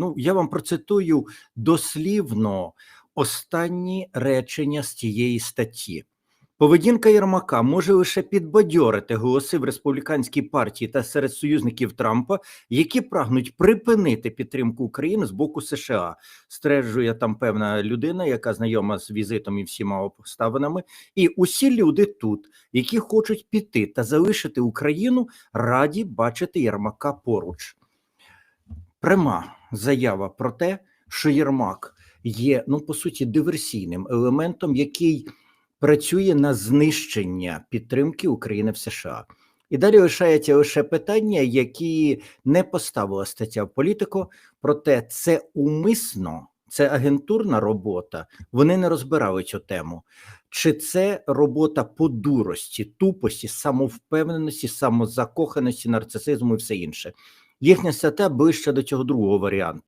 Ну, я вам процитую дослівно останні речення з тієї статті. Поведінка Єрмака може лише підбадьорити голоси в республіканській партії та серед союзників Трампа, які прагнуть припинити підтримку України з боку США. Стверджує там певна людина, яка знайома з візитом і всіма обставинами. І усі люди тут, які хочуть піти та залишити Україну, раді бачити Єрмака поруч. Пряма заява про те, що Єрмак є ну по суті диверсійним елементом, який працює на знищення підтримки України в США. І далі лишається лише питання, які не поставила стаття в політику, проте це умисно, це агентурна робота. Вони не розбирали цю тему. Чи це робота по дурості, тупості, самовпевненості, самозакоханості, нарцисизму і все інше? Їхня стаття ближче до цього другого варіанту.